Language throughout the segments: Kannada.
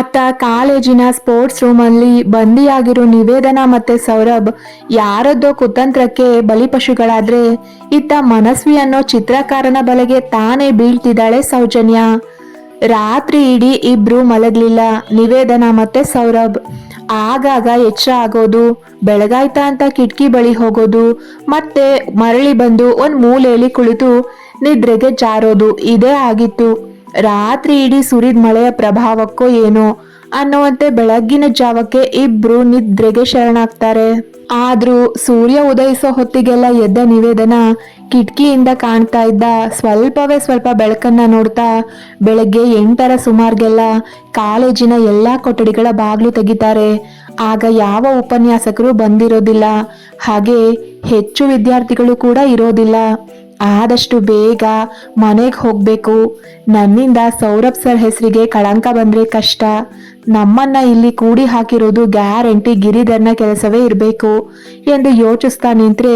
ಅತ್ತ ಕಾಲೇಜಿನ ಸ್ಪೋರ್ಟ್ಸ್ ರೂಮಲ್ಲಿ ಬಂದಿಯಾಗಿರೋ ನಿವೇದನಾ ಮತ್ತೆ ಸೌರಭ್ ಯಾರದ್ದೋ ಕುತಂತ್ರಕ್ಕೆ ಬಲಿಪಶುಗಳಾದ್ರೆ ಇತ್ತ ಮನಸ್ವಿ ಅನ್ನೋ ಚಿತ್ರಕಾರನ ಬಲೆಗೆ ತಾನೇ ಬೀಳ್ತಿದ್ದಾಳೆ ಸೌಜನ್ಯ. ರಾತ್ರಿ ಇಡೀ ಇಬ್ರು ಮಲಗ್ಲಿಲ್ಲ ನಿವೇದನಾ ಮತ್ತೆ ಸೌರಭ್. ಆಗಾಗ ಎಚ್ಚರ ಆಗೋದು, ಬೆಳಗಾಯ್ತಾ ಅಂತ ಕಿಟಕಿ ಬಳಿ ಹೋಗೋದು, ಮತ್ತೆ ಮರಳಿ ಬಂದು ಒಂದ್ ಮೂಲೆಯಲ್ಲಿ ಕುಳಿತು ನಿದ್ರೆಗೆ ಜಾರೋದು, ಇದೇ ಆಗಿತ್ತು. ರಾತ್ರಿ ಇಡೀ ಸುರಿದ ಮಳೆಯ ಪ್ರಭಾವಕ್ಕೋ ಏನೋ ಅನ್ನುವಂತೆ ಬೆಳಗ್ಗಿನ ಜಾವಕ್ಕೆ ಇಬ್ರು ನಿದ್ರೆಗೆ ಶರಣಾಗ್ತಾರೆ. ಆದ್ರೂ ಸೂರ್ಯ ಉದಯಿಸೋ ಹೊತ್ತಿಗೆಲ್ಲ ಎದ್ದ ನಿವೇದನ ಕಿಟಕಿಯಿಂದ ಕಾಣ್ತಾ ಇದ್ದ ಸ್ವಲ್ಪವೇ ಸ್ವಲ್ಪ ಬೆಳಕನ್ನ ನೋಡ್ತಾ ಬೆಳಗ್ಗೆ ಎಂಟರ ಸುಮಾರ್ಗೆಲ್ಲ ಕಾಲೇಜಿನ ಎಲ್ಲಾ ಕೊಠಡಿಗಳ ಬಾಗ್ಲು ತೆಗಿತಾರೆ. ಆಗ ಯಾವ ಉಪನ್ಯಾಸಕರು ಬಂದಿರೋದಿಲ್ಲ. ಹಾಗೆ ಹೆಚ್ಚು ವಿದ್ಯಾರ್ಥಿಗಳು ಕೂಡ ಇರೋದಿಲ್ಲ. ಆದಷ್ಟು ಬೇಗ ಮನೆಗೆ ಹೋಗ್ಬೇಕು. ನನ್ನಿಂದ ಸೌರಭ್ ಸರ್ ಹೆಸರಿಗೆ ಕಳಂಕ ಬಂದ್ರೆ ಕಷ್ಟ. ನಮ್ಮನ್ನ ಇಲ್ಲಿ ಕೂಡಿ ಹಾಕಿರೋದು ಗ್ಯಾರಂಟಿ ಗಿರಿಧರ್ನ ಕೆಲಸವೇ ಇರಬೇಕು ಎಂದು ಯೋಚಿಸ್ತಾ ನಿಂತ್ರೆ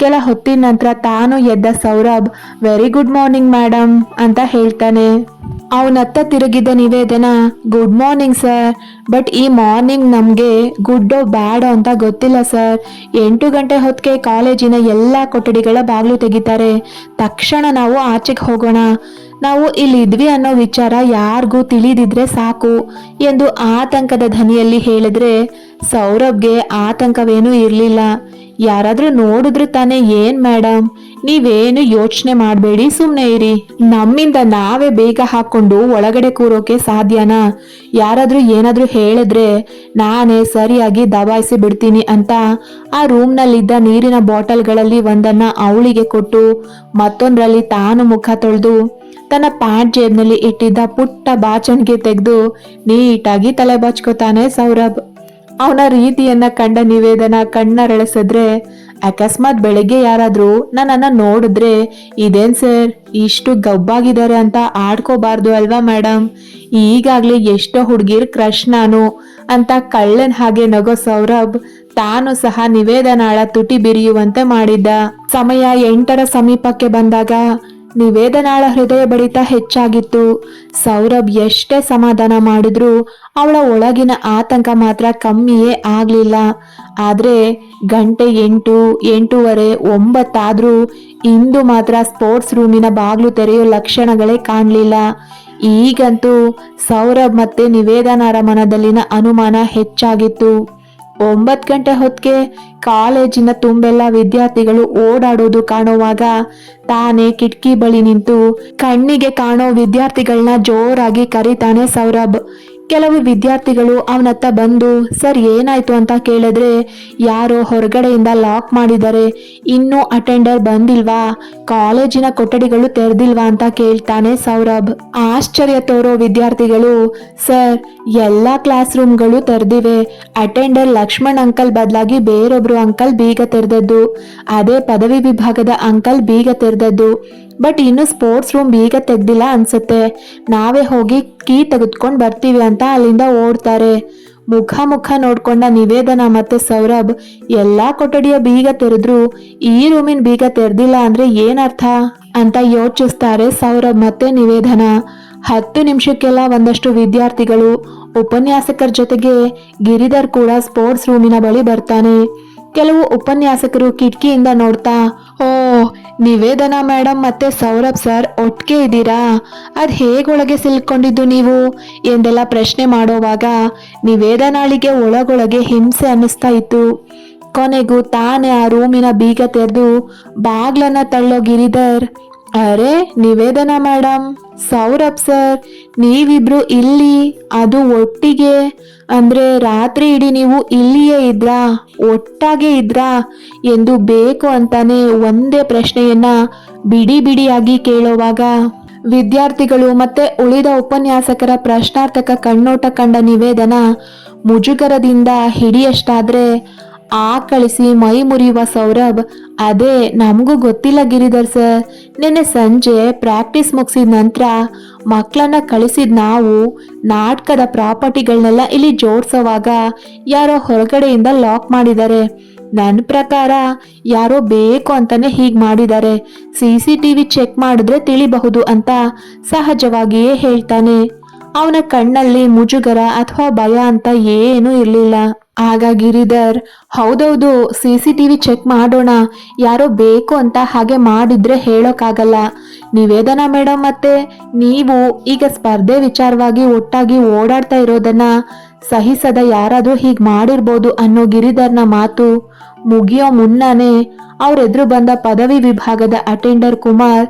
ಕೆಲ ಹೊತ್ತಿನ ನಂತರ ತಾನು ಎದ್ದ Saurabh very good morning madam ಅಂತ ಹೇಳ್ತಾನೆ. ಅವನತ್ತ ತಿರುಗಿದ Nivedana good morning sir but ಈ ಮಾರ್ನಿಂಗ್ ನಮಗೆ ಗುಡ್ಡೋ ಬ್ಯಾಡೋ ಅಂತ ಗೊತ್ತಿಲ್ಲ ಸರ್ ಎಂಟು ಗಂಟೆ ಹೊತ್ತಿಗೆ ಕಾಲೇಜಿನ ಎಲ್ಲ ಕೊಠಡಿಗಳ ಬಾಗಿಲು ತೆಗಿತಾರೆ. ತಕ್ಷಣ ನಾವು ಆಚೆಗೆ ಹೋಗೋಣ. ನಾವು ಇಲ್ಲಿದ್ವಿ ಅನ್ನೋ ವಿಚಾರ ಯಾರಿಗೂ ತಿಳಿದಿದ್ರೆ ಸಾಕು, ಎಂದು ಆತಂಕದ ಧ್ವನಿಯಲ್ಲಿ ಹೇಳಿದ್ರೆ ಸೌರಭ್ಗೆ ಆತಂಕವೇನೂ ಇರಲಿಲ್ಲ. ಯಾರಾದ್ರೂ ನೋಡಿದ್ರೆ ತಾನೇ ಏನ್ ಮೇಡಮ್ ನೀವೇನು ಯೋಚನೆ ಮಾಡಬೇಡಿ ಸುಮ್ಮನೆ ಇರಿ. ನಮ್ಮಿಂದ ನಾವೇ ಬೇಗ ಹಾಕೊಂಡು ಒಳಗಡೆ ಕೂರೋಕೆ ಸಾಧ್ಯನಾ? ಯಾರಾದ್ರೂ ಏನಾದ್ರೂ ಹೇಳಿದ್ರೆ ನಾನೇ ಸರಿಯಾಗಿ ದಬಾಯಿಸಿ ಬಿಡ್ತೀನಿ ಅಂತ ಆ ರೂಮ್ನಲ್ಲಿದ್ದ ನೀರಿನ ಬಾಟಲ್ಗಳಲ್ಲಿ ಒಂದನ್ನ ಅವಳಿಗೆ ಕೊಟ್ಟು ಮತ್ತೊಂದರಲ್ಲಿ ತಾನು ಮುಖ ತೊಳೆದು ತನ್ನ ಪ್ಯಾಂಟ್ ಜೇಬ್ನಲ್ಲಿ ಇಟ್ಟಿದ್ದ ಪುಟ್ಟ ಬಾಚಣಿಗೆ ತೆಗೆದು ನೀಟಾಗಿ ತಲೆ ಬಾಚ್ಕೋತಾನೆ ಸೌರಭ್. ಅವನ ರೀತಿಯನ್ನ ಕಂಡ ನಿವೇದನ ಕಣ್ಣರಳಿಸಿದ್ರೆ, ಅಕಸ್ಮಾತ್ ಬೆಳಗ್ಗೆ ಯಾರಾದ್ರೂ ನನ್ನನ್ನ ನೋಡಿದ್ರೆ, ಇದೇನ್ ಸರ್, ಇಷ್ಟು ಗಬ್ಬಾಗಿದ್ದಾರೆ ಅಂತ ಆಡ್ಕೋಬಾರ್ದು ಅಲ್ವಾ ಮೇಡಮ್ ಈಗಾಗ್ಲೇ ಎಷ್ಟೋ ಹುಡುಗಿರ್ ಕ್ರಶ್ ನಾನು ಅಂತ ಕಳ್ಳನ್ ಹಾಗೆ ನಗೋ ಸೌರಭ್ ತಾನು ಸಹ ನಿವೇದನಾಳ ತುಟಿ ಬಿರಿಯುವಂತೆ ಮಾಡಿದ್ದ. ಸಮಯ ಎಂಟರ ಸಮೀಪಕ್ಕೆ ಬಂದಾಗ ನಿವೇದನಾಳ ಹೃದಯ ಬಡಿತ ಹೆಚ್ಚಾಗಿತ್ತು. ಸೌರಭ್ ಎಷ್ಟೇ ಸಮಾಧಾನ ಮಾಡಿದ್ರೂ ಅವಳ ಒಳಗಿನ ಆತಂಕ ಮಾತ್ರ ಕಮ್ಮಿಯೇ ಆಗ್ಲಿಲ್ಲ. ಆದ್ರೆ ಗಂಟೆ ಎಂಟು, ಎಂಟೂವರೆ, ಒಂಬತ್ತಾದ್ರೂ ಇಂದು ಮಾತ್ರ ಸ್ಪೋರ್ಟ್ಸ್ ರೂಮಿನ ಬಾಗ್ಲು ತೆರೆಯೋ ಲಕ್ಷಣಗಳೇ ಕಾಣಲಿಲ್ಲ. ಈಗಂತೂ ಸೌರಭ್ ಮತ್ತೆ ನಿವೇದನಾರ ಮನದಲ್ಲಿನ ಅನುಮಾನ ಹೆಚ್ಚಾಗಿತ್ತು. ಒಂಬತ್ತು ಗಂಟೆ ಹೊತ್ತಿಗೆ ಕಾಲೇಜಿನ ತುಂಬೆಲ್ಲ ವಿದ್ಯಾರ್ಥಿಗಳು ಓಡಾಡೋದು ಕಾಣುವಾಗ ತಾನೇ ಕಿಟಕಿ ಬಳಿ ನಿಂತು ಕಣ್ಣಿಗೆ ಕಾಣೋ ವಿದ್ಯಾರ್ಥಿಗಳನ್ನ ಜೋರಾಗಿ ಕರೀತಾನೆ ಸೌರಭ್. ಕೆಲವು ವಿದ್ಯಾರ್ಥಿಗಳು ಅವನತ್ತ ಬಂದು, ಸರ್, ಏನಾಯ್ತು ಅಂತ ಕೇಳಿದ್ರೆ, ಯಾರೋ ಹೊರಗಡೆಯಿಂದ ಲಾಕ್ ಮಾಡಿದ್ದಾರೆ ಇನ್ನೂ ಅಟೆಂಡರ್ ಬಂದಿಲ್ವಾ? ಕಾಲೇಜಿನ ಕೊಠಡಿಗಳು ತೆರೆದಿಲ್ವಾ? ಅಂತ ಕೇಳ್ತಾನೆ ಸೌರಭ್. ಆಶ್ಚರ್ಯ ತೋರೋ ವಿದ್ಯಾರ್ಥಿಗಳು, ಸರ್, ಎಲ್ಲ ಕ್ಲಾಸ್ ರೂಮ್ಗಳು ತೆರೆದಿವೆ. ಅಟೆಂಡರ್ ಲಕ್ಷ್ಮಣ್ ಅಂಕಲ್ ಬದಲಾಗಿ ಬೇರೊಬ್ರು ಅಂಕಲ್ ಬೀಗ ತೆರೆದದ್ದು. ಅದೇ ಪದವಿ ವಿಭಾಗದ ಅಂಕಲ್ ಬೀಗ ತೆರೆದದ್ದು. ಬಟ್ ಇನ್ನು ಸ್ಪೋರ್ಟ್ಸ್ ರೂಮ್ ಬೀಗ ತೆಗ್ದಿಲ್ಲ ಅನ್ಸುತ್ತೆ. ನಾವೇ ಹೋಗಿ ಕೀ ತೆಗೆದುಕೊಂಡು ಬರ್ತೀವಿ ಅಂತ ಅಲ್ಲಿಂದ ಓಡ್ತಾರೆ. ಮುಖ ಮುಖ ನೋಡ್ಕೊಂಡ ನಿವೇದನ ಮತ್ತೆ ಸೌರಭ್ ಎಲ್ಲ ಕೊಠಡಿಯ ಬೀಗ ತೆರೆದ್ರು, ಈ ರೂಮಿನ ಬೀಗ ತೆರೆದಿಲ್ಲ ಅಂದ್ರೆ ಏನರ್ಥ? ಅಂತ ಯೋಚಿಸ್ತಾರೆ ಸೌರಭ್ ಮತ್ತೆ ನಿವೇದನ. ಹತ್ತು ನಿಮಿಷಕ್ಕೆಲ್ಲ ಒಂದಷ್ಟು ವಿದ್ಯಾರ್ಥಿಗಳು, ಉಪನ್ಯಾಸಕರ ಜೊತೆಗೆ ಗಿರಿಧರ್ ಕೂಡ ಸ್ಪೋರ್ಟ್ಸ್ ರೂಮಿನ ಬಳಿ ಬರ್ತಾನೆ. ಕೆಲವು ಉಪನ್ಯಾಸಕರು ಕಿಟಕಿಯಿಂದ ನೋಡ್ತಾ, ಓ, ನಿವೇದನಾ ಮೇಡಮ್ ಮತ್ತೆ ಸೌರಭ್ ಸರ್ ಒಟ್ಟಿಗೆ ಇದ್ದೀರಾ? ಅದ್ ಹೇಗೊಳಗೆ ಸಿಲ್ಕೊಂಡಿದ್ದು ನೀವು? ಎಂದೆಲ್ಲ ಪ್ರಶ್ನೆ ಮಾಡೋವಾಗ ನಿವೇದನಾಳಿಗೆ ಒಳಗೊಳಗೆ ಹಿಂಸೆ ಅನ್ನಿಸ್ತಾ ಇತ್ತು. ಕೊನೆಗೂ ತಾನೇ ಆ ರೂಮಿನ ಬೀಗ ತೆರೆದು ಬಾಗ್ಲನ್ನ ತಳ್ಳೋ ಗಿರಿಧರ್ ಅರೆ, ನಿವೇದನ ಮೇಡಮ್ ಸೌರಭ್ ಸರ್, ನೀವಿಬ್ರು ಇಲ್ಲಿ, ಅದು ಒಟ್ಟಿಗೆ. ಅಂದ್ರೆ ರಾತ್ರಿ ಇಡೀ ನೀವು ಇಲ್ಲಿಯೇ ಇದ್ರಾ? ಒಟ್ಟಾಗೆ ಇದ್ರಾ? ಎಂದು ಬೇಕು ಅಂತಾನೆ ಒಂದೇ ಪ್ರಶ್ನೆಯನ್ನ ಬಿಡಿ ಬಿಡಿಯಾಗಿ ಕೇಳುವಾಗ. ವಿದ್ಯಾರ್ಥಿಗಳು ಮತ್ತೆ ಉಳಿದ ಉಪನ್ಯಾಸಕರ ಪ್ರಶ್ನಾರ್ಥಕ ಕಣ್ಣೋಟ ಕಂಡ ನಿವೇದನ ಮುಜುಗರದಿಂದ ಹಿಡಿಯಷ್ಟಾದ್ರೆ ಆಕಳಿಸಿ ಮೈ ಮುರಿಯುವ ಸೌರಭ್, ಅದೇ ನಮಗೂ ಗೊತ್ತಿಲ್ಲ ಗಿರಿಧರ್ ಸರ್. ನಿನ್ನೆ ಸಂಜೆ ಪ್ರಾಕ್ಟೀಸ್ ಮುಗಿಸಿದ ನಂತರ ಮಕ್ಕಳನ್ನ ಕಳಿಸಿದ ನಾವು ನಾಟಕದ ಪ್ರಾಪರ್ಟಿಗಳನ್ನೆಲ್ಲ ಇಲ್ಲಿ ಜೋಡಿಸೋವಾಗ ಯಾರೋ ಹೊರಗಡೆಯಿಂದ ಲಾಕ್ ಮಾಡಿದ್ದಾರೆ. ನನ್ನ ಪ್ರಕಾರ ಯಾರೋ ಬೇಕು ಅಂತಾನೆ ಹೀಗೆ ಮಾಡಿದ್ದಾರೆ. C C T V check ಮಾಡಿದ್ರೆ ತಿಳಿಬಹುದು ಅಂತ ಸಹಜವಾಗಿಯೇ ಹೇಳ್ತಾನೆ. ಅವನ ಕಣ್ಣಲ್ಲಿ ಮುಜುಗರ ಅಥವಾ ಭಯ ಅಂತ ಏನೂ ಇರಲಿಲ್ಲ. ಆಗ ಗಿರಿಧರ್, ಹೌದೌದು, C C T V check ಮಾಡೋಣ, ಯಾರೋ ಬೇಕು ಅಂತ ಹಾಗೆ ಮಾಡಿದ್ರೆ ಹೇಳೋಕ್ಕಾಗಲ್ಲ. ನಿವೇದನಾ ಮೇಡಮ್ ಮತ್ತೆ ನೀವು ಈಗ ಸ್ಪರ್ಧೆ ವಿಚಾರವಾಗಿ ಒಟ್ಟಾಗಿ ಓಡಾಡ್ತಾ ಇರೋದನ್ನ ಸಹಿಸದ ಯಾರಾದರೂ ಹೀಗೆ ಮಾಡಿರ್ಬೋದು ಅನ್ನೋ ಗಿರಿಧರ್ನ ಮಾತು ಮುಗಿಯೋ ಮುನ್ನನೇ ಅವರೆದುರು ಬಂದ ಪದವಿ ವಿಭಾಗದ ಅಟೆಂಡರ್ ಕುಮಾರ್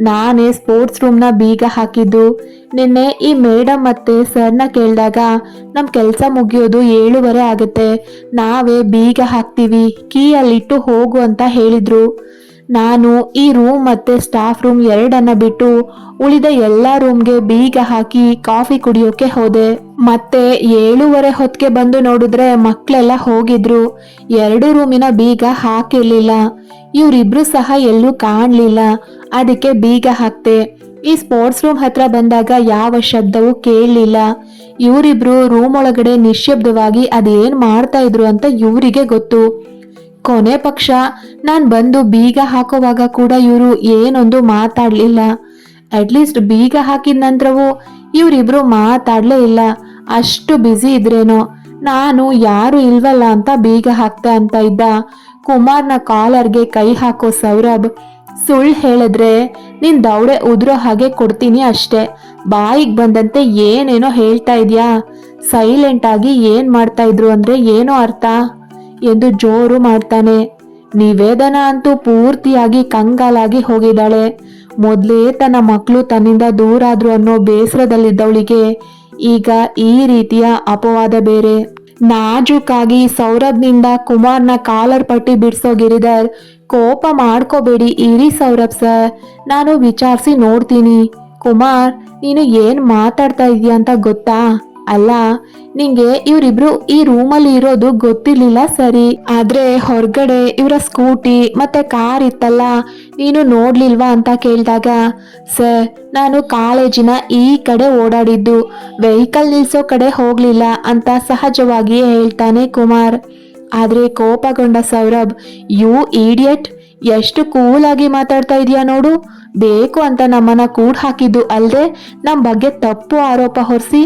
ನಾನೇ ಸ್ಪೋರ್ಟ್ಸ್ ರೂಮ್ನ ಬೀಗ ಹಾಕಿದ್ದು. ನಿನ್ನೆ ಈ ಮೇಡಮ್ ಮತ್ತೆ ಸರ್ನ ಕೇಳಿದಾಗ ನಮ್ಮ ಕೆಲಸ ಮುಗಿಯೋದು ಏಳುವರೆ ಆಗುತ್ತೆ. ನಾವೇ ಬೀಗ ಹಾಕ್ತೀವಿ. ಕೀ ಅಲ್ಲಿಟ್ಟು ಹೋಗು ಅಂತ ಹೇಳಿದ್ರು. ನಾನು ಈ ರೂಮ್ ಮತ್ತೆ ಸ್ಟಾಫ್ ರೂಮ್ ಎರಡನ್ನ ಬಿಟ್ಟು ಉಳಿದ ಎಲ್ಲ ರೂಮ್ಗೆ ಬೀಗ ಹಾಕಿ ಕಾಫಿ ಕುಡಿಯೋಕೆ ಹೋದೆ. ಮತ್ತೆ ಏಳೂವರೆ ಹೊತ್ತಿಗೆ ಬಂದು ನೋಡಿದ್ರೆ ಮಕ್ಕಳೆಲ್ಲ ಹೋಗಿದ್ರು. ಎರಡು ರೂಮಿನ ಬೀಗ ಹಾಕಿರ್ಲಿಲ್ಲ. ಇವರಿಬ್ರು ಸಹ ಎಲ್ಲೂ ಕಾಣಲಿಲ್ಲ. ಅದಕ್ಕೆ ಬೀಗ ಹಾಕ್ತೆ. ಈ ಸ್ಪೋರ್ಟ್ಸ್ ರೂಮ್ ಹತ್ರ ಬಂದಾಗ ಯಾವ ಶಬ್ದವೂ ಕೇಳಲಿಲ್ಲ. ಇವರಿಬ್ರು ರೂಮ್ ಒಳಗಡೆ ನಿಶ್ಶಬ್ದವಾಗಿ ಅದೇನ್ ಮಾಡ್ತಾ ಇದ್ರು ಅಂತ ಇವರಿಗೆ ಗೊತ್ತು. ಕೊನೆ ಪಕ್ಷ, ನಾನು ಬಂದು ಬೀಗ ಹಾಕುವಾಗ ಕೂಡ ಇವರು ಏನೊಂದು ಮಾತಾಡಲಿಲ್ಲ. ಅಟ್ಲೀಸ್ಟ್ ಬೀಗ ಹಾಕಿದ ನಂತರವೂ ಇವರಿಬ್ರು ಮಾತಾಡಲೇ ಇಲ್ಲ. ಅಷ್ಟು ಬ್ಯುಸಿ ಇದ್ರೇನೋ. ನಾನು ಯಾರು ಇಲ್ವಲ್ಲ ಅಂತ ಬೀಗ ಹಾಕ್ತಾ ಅಂತ ಇದ್ದ. ಕುಮಾರ್ನ ಕಾಲರ್ಗೆ ಕೈ ಹಾಕೋ ಸೌರಭ್, ಸುಳ್ಳು ಹೇಳಿದ್ರೆ ನಿನ್ ದೌಡೆ ಉದುರೋ ಹಾಗೆ ಕೊಡ್ತೀನಿ ಅಷ್ಟೆ. ಬಾಯಿಗೆ ಬಂದಂತೆ ಏನೇನೋ ಹೇಳ್ತಾ ಇದ್ಯಾ? ಸೈಲೆಂಟ್ ಆಗಿ ಏನ್ ಮಾಡ್ತಾ ಇದ್ರು ಅಂದ್ರೆ ಏನೋ ಅರ್ಥ? ಎಂದು ಜೋರು ಮಾಡ್ತಾನೆ. ನಿವೇದನ ಅಂತೂ ಪೂರ್ತಿಯಾಗಿ ಕಂಗಾಲಾಗಿ ಹೋಗಿದ್ದಾಳೆ. ಮೊದಲೇ ತನ್ನ ಮಕ್ಕಳು ತನ್ನಿಂದ ದೂರಾದ್ರು ಅನ್ನೋ ಬೇಸರದಲ್ಲಿದ್ದವಳಿಗೆ ಈಗ ಈ ರೀತಿಯ ಅಪವಾದ ಬೇರೆ. ನಾಜೂಕಾಗಿ ಸೌರಭ್ನಿಂದ ಕುಮಾರ್ನ ಕಾಲರ್ ಪಟ್ಟಿ ಬಿಡಿಸೋ ಗಿರಿಧರ್, ಕೋಪ ಮಾಡ್ಕೋಬೇಡಿ ಇರಿ ಸೌರಭ್ ಸರ್. ನಾನು ವಿಚಾರಿಸಿ ನೋಡ್ತೀನಿ. ಕುಮಾರ್, ನೀನು ಏನು ಮಾತಾಡ್ತಾ ಇದೀಯ ಅಂತ ಗೊತ್ತಾ? ಅಲ್ಲ, ನಿಂಗೆ ಇವರಿಬ್ರು ಈ ರೂಮಲ್ಲಿ ಇರೋದು ಗೊತ್ತಿರ್ಲಿಲ್ಲ ಸರಿ. ಆದ್ರೆ ಹೊರಗಡೆ ಇವರ ಸ್ಕೂಟಿ ಮತ್ತೆ ಕಾರ್ ಇತ್ತಲ್ಲ, ನೀನು ನೋಡ್ಲಿಲ್ವಾ ಅಂತ ಕೇಳಿದಾಗ ಸರ್ ನಾನು ಕಾಲೇಜಿನ ಈ ಕಡೆ ಓಡಾಡಿದ್ದು ವೆಹಿಕಲ್ ನಿಲ್ಸೋ ಕಡೆ ಹೋಗ್ಲಿಲ್ಲ ಅಂತ ಸಹಜವಾಗಿಯೇ ಹೇಳ್ತಾನೆ ಕುಮಾರ್. ಆದ್ರೆ ಕೋಪಗೊಂಡ ಸೌರಭ್, ಯು ಈಡಿಯಟ್ ಎಷ್ಟು ಕೂಲ್ ಆಗಿ ಮಾತಾಡ್ತಾ ಇದೀಯ ನೋಡು, ಬೇಕು ಅಂತ ನಮ್ಮನ್ನ ಕೂಡ್ ಹಾಕಿದ್ದು ಅಲ್ಲದೆ ನಮ್ಮ ಬಗ್ಗೆ ತಪ್ಪು ಆರೋಪ ಹೊರಿಸಿ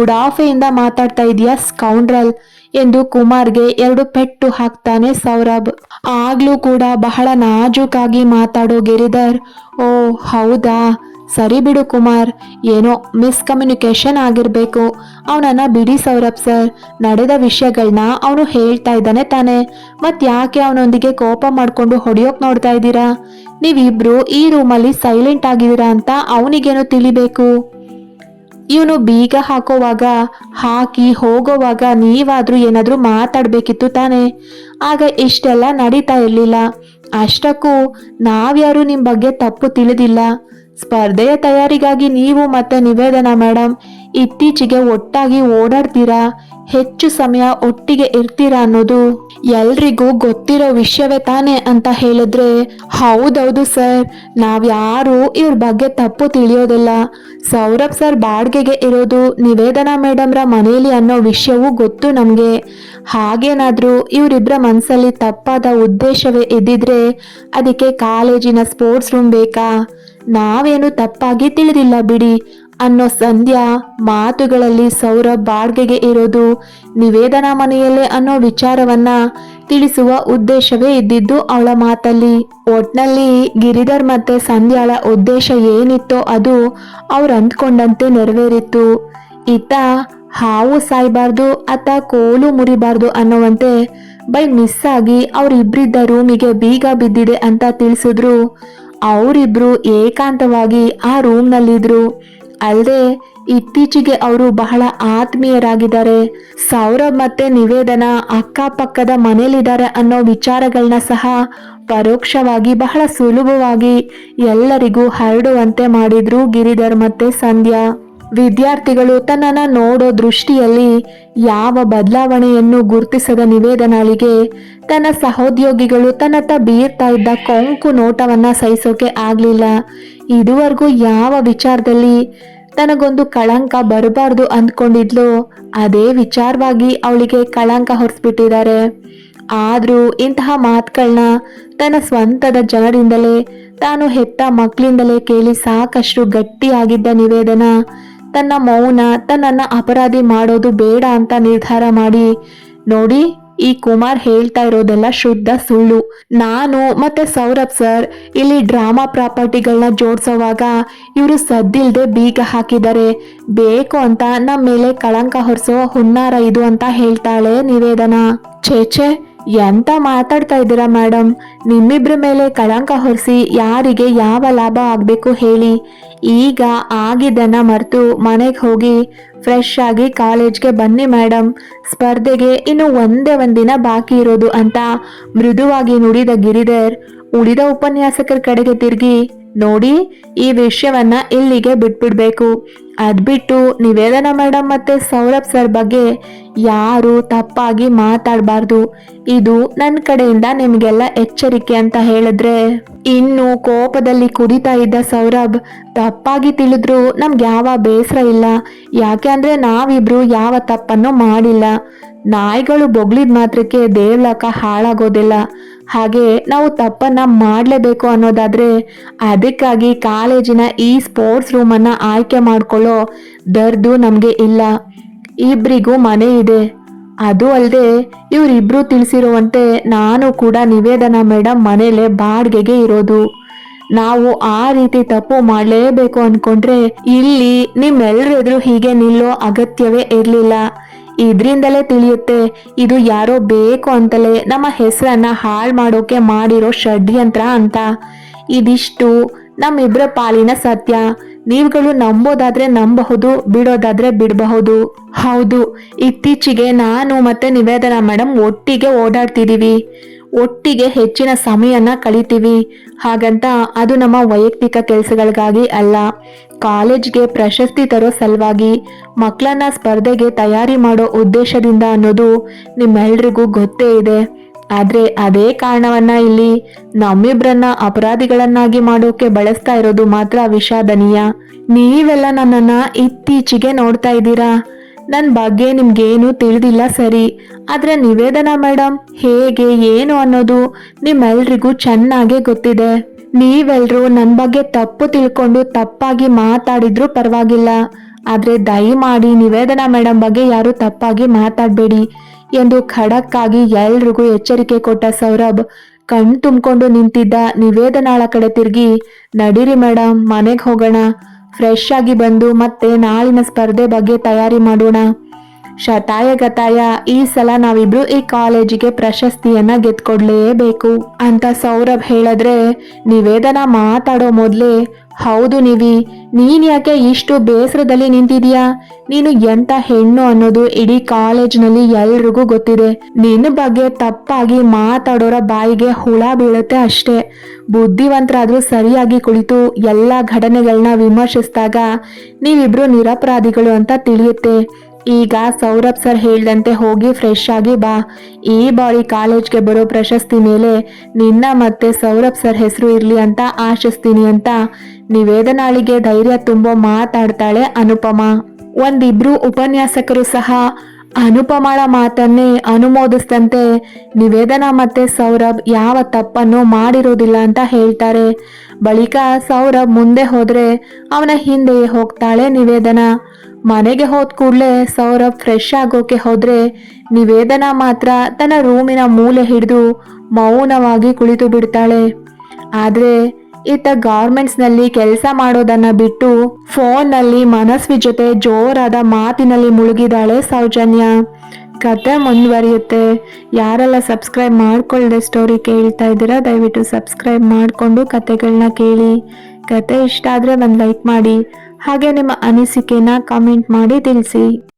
ಉಡಾಫೆಯಿಂದ ಮಾತಾಡ್ತಾ ಇದೀಯಾ ಸ್ಕೌಂಡ್ರಲ್ ಎಂದು ಕುಮಾರ್ಗೆ ಎರಡು ಪೆಟ್ಟು ಹಾಕ್ತಾನೆ ಸೌರಭ್. ಆಗ್ಲೂ ಕೂಡ ಬಹಳ ನಾಜೂಕಾಗಿ ಮಾತಾಡೋ ಗಿರಿಧರ್. ಓ, ಹೌದಾ? ಸರಿ ಬಿಡು ಕುಮಾರ್, ಏನೋ ಮಿಸ್ಕಮ್ಯುನಿಕೇಶನ್ ಆಗಿರ್ಬೇಕು. ಅವನನ್ನ ಬಿಡಿ ಸೌರಭ್ ಸರ್. ನಡೆದ ವಿಷಯಗಳನ್ನ ಅವನು ಹೇಳ್ತಾ ಇದ್ದಾನೆ ತಾನೆ. ಮತ್ ಯಾಕೆ ಅವನೊಂದಿಗೆ ಕೋಪ ಮಾಡ್ಕೊಂಡು ಹೊಡಿಯೋಕ್ ನೋಡ್ತಾ ಇದ್ದೀರಾ? ನೀವಿಬ್ರು ಈ ರೂಮಲ್ಲಿ ಸೈಲೆಂಟ್ ಆಗಿದ್ದೀರಾ ಅಂತ ಅವನಿಗೇನು ತಿಳಿಬೇಕು? ಇವನು ಬೀಗ ಹಾಕೋವಾಗ, ಹಾಕಿ ಹೋಗೋವಾಗ ನೀವಾದ್ರೂ ಏನಾದ್ರೂ ಮಾತಾಡ್ಬೇಕಿತ್ತು ತಾನೆ. ಆಗ ಇಷ್ಟೆಲ್ಲ ನಡೀತಾ ಇರಲಿಲ್ಲ. ಅಷ್ಟಕ್ಕೂ ನಾವ್ಯಾರು ನಿಮ್ಮ ಬಗ್ಗೆ ತಪ್ಪು ತಿಳಿದಿಲ್ಲ. ಸ್ಪರ್ಧೆಯ ತಯಾರಿಗಾಗಿ ನೀವು ಮತ್ತೆ ನಿವೇದನಾ ಮೇಡಮ್ ಇತ್ತೀಚೆಗೆ ಒಟ್ಟಾಗಿ ಓಡಾಡ್ತೀರಾ? ಹೆಚ್ಚು ಸಮಯ ಒಟ್ಟಿಗೆ ಇರ್ತೀರಾ ಅನ್ನೋದು ಎಲ್ರಿಗೂ ಗೊತ್ತಿರೋ ವಿಷಯವೇ ತಾನೆ ಅಂತ ಹೇಳಿದ್ರೆ, ಹೌದೌದು ಸರ್. ನಾವ್ಯಾರು ಇವ್ರ ಬಗ್ಗೆ ತಪ್ಪು ತಿಳಿಯೋದಿಲ್ಲ. ಸೌರಭ್ ಸರ್ ಬಾಡ್ಗೆಗೆ ಇರೋದು ನಿವೇದನಾ ಮೇಡಮ್ರ ಮನೆಯಲ್ಲಿ ಅನ್ನೋ ವಿಷಯವೂ ಗೊತ್ತು ನಮಗೆ. ಹಾಗೇನಾದ್ರೂ ಇವರಿಬ್ಬರ ಮನಸ್ಸಲ್ಲಿ ತಪ್ಪಾದ ಉದ್ದೇಶವೇ ಇದ್ದಿದ್ರೆ ಅದಕ್ಕೆ ಕಾಲೇಜಿನ ಸ್ಪೋರ್ಟ್ಸ್ ರೂಮ್ ಬೇಕಾ? ನಾವೇನು ತಪ್ಪಾಗಿ ತಿಳಿದಿಲ್ಲ ಬಿಡಿ. ಅನ್ನೋ ಸಂಧ್ಯಾ ಮಾತುಗಳಲ್ಲಿ ಸೌರಭ್ ಬಾಡ್ಗೆಗೆ ಇರೋದು ನಿವೇದನಾ ಮನೆಯಲ್ಲೇ ಅನ್ನೋ ವಿಚಾರವನ್ನ ತಿಳಿಸುವ ಉದ್ದೇಶವೇ ಇದ್ದಿದ್ದು ಅವಳ ಮಾತಲ್ಲಿ. ಒಟ್ನಲ್ಲಿ ಗಿರಿಧರ್ ಮತ್ತೆ ಸಂಧ್ಯಾಳ ಉದ್ದೇಶ ಏನಿತ್ತೋ ಅದು ಅವ್ರು ಅಂದ್ಕೊಂಡಂತೆ ನೆರವೇರಿತ್ತು. ಇತ್ತ ಹಾವು ಸಾಯ್ಬಾರ್ದು ಅತ್ತ ಕೋಲು ಮುರಿಬಾರ್ದು ಅನ್ನುವಂತೆ ಬೈ ಮಿಸ್ ಆಗಿ ಅವರಿಬ್ಬರಿದ್ದ ರೂಮಿಗೆ ಬೀಗ ಬಿದ್ದಿದೆ ಅಂತ ತಿಳಿಸಿದ್ರು. ಅವರಿಬ್ರು ಏಕಾಂತವಾಗಿ ಆ ರೂಮ್ನಲ್ಲಿದ್ರು. ಅಲ್ಲದೆ ಇತ್ತೀಚೆಗೆ ಅವರು ಬಹಳ ಆತ್ಮೀಯರಾಗಿದ್ದಾರೆ. ಸೌರಭ್ ಮತ್ತೆ ನಿವೇದನ ಅಕ್ಕಪಕ್ಕದ ಮನೇಲಿದ್ದಾರೆ ಅನ್ನೋ ವಿಚಾರಗಳನ್ನ ಸಹ ಪರೋಕ್ಷವಾಗಿ ಬಹಳ ಸುಲಭವಾಗಿ ಎಲ್ಲರಿಗೂ ಹರಡುವಂತೆ ಮಾಡಿದ್ರು ಗಿರಿಧರ್ ಮತ್ತೆ ಸಂಧ್ಯಾ. ವಿದ್ಯಾರ್ಥಿಗಳು ತನ್ನನ್ನ ನೋಡೋ ದೃಷ್ಟಿಯಲ್ಲಿ ಯಾವ ಬದಲಾವಣೆಯನ್ನು ಗುರುತಿಸದ ನಿವೇದನಾಳಿಗೆ ತನ್ನ ಸಹೋದ್ಯೋಗಿಗಳು ತನ್ನತ್ತ ಬೀರ್ತಾ ಇದ್ದ ಕೊಂಕು ನೋಟವನ್ನ ಸಹಿಸೋಕೆ ಆಗ್ಲಿಲ್ಲ. ಇದುವರೆಗೂ ಯಾವ ವಿಚಾರದಲ್ಲಿ ತನಗೊಂದು ಕಳಂಕ ಬರಬಾರ್ದು ಅಂದ್ಕೊಂಡಿದ್ಲು, ಅದೇ ವಿಚಾರವಾಗಿ ಅವಳಿಗೆ ಕಳಂಕ ಹೊರಿಸ್ಬಿಟ್ಟಿದ್ದಾರೆ. ಆದರೂ ಇಂತಹ ಮಾತುಗಳನ್ನ ತನ್ನ ಸ್ವಂತದ ಜನರಿಂದಲೇ, ತಾನು ಹೆತ್ತ ಮಕ್ಕಳಿಂದಲೇ ಕೇಳಿ ಸಾಕಷ್ಟು ಗಟ್ಟಿಯಾಗಿದ್ದ ನಿವೇದನ ತನ್ನ ಮೌನ, ತನ್ನನ್ನ ಅಪರಾಧಿ ಮಾಡೋದು ಬೇಡ ಅಂತ ನಿರ್ಧಾರ ಮಾಡಿ. ನೋಡಿ, ಈ ಕುಮಾರ್ ಹೇಳ್ತಾ ಇರೋದೆಲ್ಲ ಶುದ್ಧ ಸುಳ್ಳು. ನಾನು ಮತ್ತೆ ಸೌರಭ್ ಸರ್ ಇಲ್ಲಿ ಡ್ರಾಮಾ ಪ್ರಾಪರ್ಟಿಗಳನ್ನ ಜೋಡಿಸೋವಾಗ ಇವರು ಸದ್ದಿಲ್ದೆ ಬೀಗ ಹಾಕಿದ್ದಾರೆ. ಬೇಕು ಅಂತ ನಮ್ಮ ಮೇಲೆ ಕಳಂಕ ಹೊರಿಸೋ ಹುನ್ನಾರ ಇದು ಅಂತ ಹೇಳ್ತಾಳೆ ನಿವೇದನ. ಛೇಛೆ ಎಂತ ಮಾತಾಡ್ತಾ ಇದ್ದೀರಾ ಮೇಡಮ್ ನಿಮ್ಮಿಬ್ರ ಮೇಲೆ ಕಳಂಕ ಹೊರಿಸಿ ಯಾರಿಗೆ ಯಾವ ಲಾಭ ಆಗಬೇಕು ಹೇಳಿ. ಈಗ ಆಗಿದ್ದನ್ನ ಮರೆತು ಮನೆಗೆ ಹೋಗಿ ಫ್ರೆಶ್ ಆಗಿ ಕಾಲೇಜ್ಗೆ ಬನ್ನಿ ಮೇಡಮ್ ಸ್ಪರ್ಧೆಗೆ ಇನ್ನು ಒಂದೇ ಒಂದಿನ ಬಾಕಿ ಇರೋದು ಅಂತ ಮೃದುವಾಗಿ ನುಡಿದ ಗಿರಿಧರ್ ಉಳಿದ ಉಪನ್ಯಾಸಕರ ಕಡೆಗೆ ತಿರುಗಿ, ನೋಡಿ, ಈ ವಿಷಯವನ್ನ ಇಲ್ಲಿಗೆ ಬಿಟ್ಬಿಡ್ಬೇಕು. ಅದ್ಬಿಟ್ಟು ನಿವೇದನ ಮೇಡಮ್ ಮತ್ತೆ ಸೌರಭ್ ಸರ್ ಬಗ್ಗೆ ಯಾರು ತಪ್ಪಾಗಿ ಮಾತಾಡಬಾರ್ದು. ಇದು ನನ್ನ ಕಡೆಯಿಂದ ನಿಮಗೆಲ್ಲ ಎಚ್ಚರಿಕೆ ಅಂತ ಹೇಳಿದ್ರೆ. ಇನ್ನು ಕೋಪದಲ್ಲಿ ಕುದಿತಾ ಇದ್ದ ಸೌರಭ್ ತಪ್ಪಾಗಿ ತಿಳಿದ್ರು ನಮ್ಗೆ ಯಾವ ಬೇಸರ ಇಲ್ಲ. ಯಾಕೆ ಅಂದ್ರೆ ನಾವಿಬ್ರು ಯಾವ ತಪ್ಪನ್ನು ಮಾಡಿಲ್ಲ. ನಾಯಿಗಳು ಬೊಗಳಿದ ಮಾತ್ರಕ್ಕೆ ದೇವ್ಲಕ ಹಾಳಾಗೋದಿಲ್ಲ. ಹಾಗೆ ನಾವು ತಪ್ಪನ್ನ ಮಾಡಲೇಬೇಕು ಅನ್ನೋದಾದ್ರೆ ಅದಕ್ಕಾಗಿ ಕಾಲೇಜಿನ ಈ ಸ್ಪೋರ್ಟ್ಸ್ ರೂಮನ್ನ ಆಯ್ಕೆ ಮಾಡ್ಕೊಳ್ಳೋ ದರ್ದು ನಮಗೆ ಇಲ್ಲ. ಇಬ್ರಿಗೂ ಮನೆ ಇದೆ. ಅದು ಅಲ್ಲದೆ ಇವರಿಬ್ರು ತಿಳಿಸಿರುವಂತೆ ನಾನು ಕೂಡ ನಿವೇದನ ಮೇಡಮ್ ಮನೇಲೆ ಬಾಡಿಗೆಗೆ ಇರೋದು. ನಾವು ಆ ರೀತಿ ತಪ್ಪು ಮಾಡಲೇಬೇಕು ಅನ್ಕೊಂಡ್ರೆ ಇಲ್ಲಿ ನಿಮ್ಮೆಲ್ಲರೆದುರು ಹೀಗೆ ನಿಲ್ಲೋ ಅಗತ್ಯವೇ ಇರಲಿಲ್ಲ. ಇದ್ರಿಂದಲೇ ತಿಳಿಯುತ್ತೆ, ಇದು ಯಾರೋ ಬೇಕು ಅಂತಲೇ ನಮ್ಮ ಹೆಸರನ್ನ ಹಾಳು ಮಾಡೋಕೆ ಮಾಡಿರೋ ಷಡ್ಯಂತ್ರ ಅಂತ. ಇದಿಷ್ಟು ನಮ್ಮಿಬ್ಬರ ಪಾಲಿನ ಸತ್ಯ. ನೀವುಗಳು ನಂಬೋದಾದ್ರೆ ನಂಬಬಹುದು, ಬಿಡೋದಾದ್ರೆ ಬಿಡಬಹುದು. ಹೌದು, ಇತ್ತೀಚೆಗೆ ನಾನು ಮತ್ತೆ ನಿವೇದನಾ ಮೇಡಮ್ ಒಟ್ಟಿಗೆ ಓಡಾಡ್ತಿದೀವಿ. ಒಟ್ಟಿಗೆ ಹೆಚ್ಚಿನ ಸಮಯನ ಕಳಿತೀವಿ. ಹಾಗಂತ ಅದು ನಮ್ಮ ವೈಯಕ್ತಿಕ ಕೆಲಸಗಳಿಗಾಗಿ ಅಲ್ಲ. ಕಾಲೇಜ್ಗೆ ಪ್ರಶಸ್ತಿ ತರೋ ಸಲುವಾಗಿ ಮಕ್ಕಳನ್ನ ಸ್ಪರ್ಧೆಗೆ ತಯಾರಿ ಮಾಡೋ ಉದ್ದೇಶದಿಂದ ಅನ್ನೋದು ನಿಮ್ಮೆಲ್ರಿಗೂ ಗೊತ್ತೇ ಇದೆ. ಆದರೆ ಅದೇ ಕಾರಣವನ್ನ ಇಲ್ಲಿ ನಮ್ಮಿಬ್ರನ್ನ ಅಪರಾಧಿಗಳನ್ನಾಗಿ ಮಾಡೋಕೆ ಬಳಸ್ತಾ ಇರೋದು ಮಾತ್ರ ವಿಷಾದನೀಯ. ನೀವೆಲ್ಲ ನನ್ನನ್ನ ಇತ್ತೀಚೆಗೆ ನೋಡ್ತಾ ಇದ್ದೀರಾ? ನನ್ನ ಬಗ್ಗೆ ನಿಮ್ಗೇನು ತಿಳಿದಿಲ್ಲ ಸರಿ. ಆದರೆ ನಿವೇದನಾ ಮೇಡಮ್ ಹೇಗೆ, ಏನು ಅನ್ನೋದು ನಿಮ್ಮೆಲ್ರಿಗೂ ಚೆನ್ನಾಗೇ ಗೊತ್ತಿದೆ. ನೀವೆಲ್ರೂ ನನ್ನ ಬಗ್ಗೆ ತಪ್ಪು ತಿಳ್ಕೊಂಡು ತಪ್ಪಾಗಿ ಮಾತಾಡಿದ್ರು ಪರವಾಗಿಲ್ಲ. ಆದ್ರೆ ದಯಮಾಡಿ ನಿವೇದನಾ ಮೇಡಮ್ ಬಗ್ಗೆ ಯಾರು ತಪ್ಪಾಗಿ ಮಾತಾಡಬೇಡಿ ಎಂದು ಖಡಕ್ಕಾಗಿ ಎಲ್ರಿಗೂ ಎಚ್ಚರಿಕೆ ಕೊಟ್ಟ ಸೌರಭ್ ಕಣ್ ತುಂಬಿಕೊಂಡು ನಿಂತಿದ್ದ ನಿವೇದನಾಳ ಕಡೆ ತಿರುಗಿ, ನಡೀರಿ ಮೇಡಮ್ ಮನೆಗೆ ಹೋಗೋಣ. ಫ್ರೆಶ್ ಆಗಿ ಬಂದು ಮತ್ತೆ ನಾಳಿನ ಸ್ಪರ್ಧೆ ಬಗ್ಗೆ ತಯಾರಿ ಮಾಡೋಣ. ಶತಾಯ ಗತಾಯ, ಈ ಸಲ ನಾವಿಬ್ರು ಈ ಕಾಲೇಜಿಗೆ ಪ್ರಶಸ್ತಿಯನ್ನ ಗೆದ್ಕೊಡ್ಲೇಬೇಕು ಅಂತ ಸೌರಭ್ ಹೇಳಿದ್ರೆ, ನಿವೇದನ ಮಾತಾಡೋ ಮೊದ್ಲೇ, ಹೌದು ನಿವಿ, ನೀನ್ ಯಾಕೆ ಇಷ್ಟು ಬೇಸರದಲ್ಲಿ ನಿಂತಿದ್ಯಾ? ನೀನು ಎಂತ ಹೆಣ್ಣು ಅನ್ನೋದು ಇಡೀ ಕಾಲೇಜ್ನಲ್ಲಿ ಎಲ್ರಿಗೂ ಗೊತ್ತಿದೆ. ನಿನ್ನ ಬಗ್ಗೆ ತಪ್ಪಾಗಿ ಮಾತಾಡೋರ ಬಾಯಿಗೆ ಹುಳ ಬೀಳುತ್ತೆ ಅಷ್ಟೇ. ಬುದ್ಧಿವಂತರಾದ್ರೂ ಸರಿಯಾಗಿ ಕುಳಿತು ಎಲ್ಲ ಘಟನೆಗಳನ್ನ ವಿಮರ್ಶಿಸಿದಾಗ, ನೀವಿಬ್ರು ನಿರಪರಾಧಿಗಳು ಅಂತ ತಿಳಿಯುತ್ತೆ. ಈಗ ಸೌರಭ್ ಸರ್ ಹೇಳ್ದಂತೆ ಹೋಗಿ ಫ್ರೆಶ್ ಆಗಿ ಬಾ. ಈ ಬಾರಿ ಕಾಲೇಜ್ಗೆ ಬರೋ ಪ್ರಶಸ್ತಿ ಮೇಲೆ ನಿನ್ನ ಮತ್ತೆ ಸೌರಭ್ ಸರ್ ಹೆಸರು ಇರಲಿ ಅಂತ ಆಶಿಸ್ತೀನಿ ಅಂತ ನಿವೇದನಾಳಿಗೆ ಧೈರ್ಯ ತುಂಬೋ ಮಾತಾಡ್ತಾಳೆ ಅನುಪಮ. ಒಂದಿಬ್ರು ಉಪನ್ಯಾಸಕರು ಸಹ ಅನುಪಮಳ ಮಾತನ್ನೇ ಅನುಮೋದಿಸಿದಂತೆ ನಿವೇದನಾ ಮತ್ತೆ ಸೌರಭ್ ಯಾವ ತಪ್ಪನ್ನು ಮಾಡಿರೋದಿಲ್ಲ ಅಂತ ಹೇಳ್ತಾರೆ. ಬಳಿಕ ಸೌರಭ್ ಮುಂದೆ ಹೋದ್ರೆ ಅವನ ಹಿಂದೆಯೇ ಹೋಗ್ತಾಳೆ ನಿವೇದನ. ಮನೆಗೆ ಹೋದ ಕೂಡಲೇ ಸೌರಭ್ ಫ್ರೆಶ್ ಆಗೋಕೆ ಹೋದ್ರೆ ನಿವೇದನ ಮಾತ್ರ ತನ್ನ ರೂಮಿನ ಮೂಲೆ ಹಿಡಿದು ಮೌನವಾಗಿ ಕುಳಿತು ಬಿಡ್ತಾಳೆ. ಆದ್ರೆ ಈತ ಗಾರ್ಮೆಂಟ್ಸ್ನಲ್ಲಿ ಕೆಲಸ ಮಾಡೋದನ್ನ ಬಿಟ್ಟು ಫೋನ್ನಲ್ಲಿ ಮನಸ್ವಿ ಜೊತೆ ಜೋರಾದ ಮಾತಿನಲ್ಲಿ ಮುಳುಗಿದಾಳೆ ಸೌಜನ್ಯ. ಕತೆ ಮುಂದುವರಿಯುತ್ತೆ. ಯಾರೆಲ್ಲ ಸಬ್ಸ್ಕ್ರೈಬ್ ಮಾಡ್ಕೊಳ್ಳದೆ ಸ್ಟೋರಿ ಕೇಳ್ತಾ ಇದ್ದೀರಾ, ದಯವಿಟ್ಟು ಸಬ್ಸ್ಕ್ರೈಬ್ ಮಾಡಿಕೊಂಡು ಕತೆಗಳನ್ನ ಕೇಳಿ. ಕತೆ ಇಷ್ಟ ಆದರೆ ಒಂದು ಲೈಕ್ ಮಾಡಿ. ಹಾಗೆ ನಿಮ್ಮ ಅನಿಸಿಕೆನ ಕಾಮೆಂಟ್ ಮಾಡಿ ತಿಳಿಸಿ.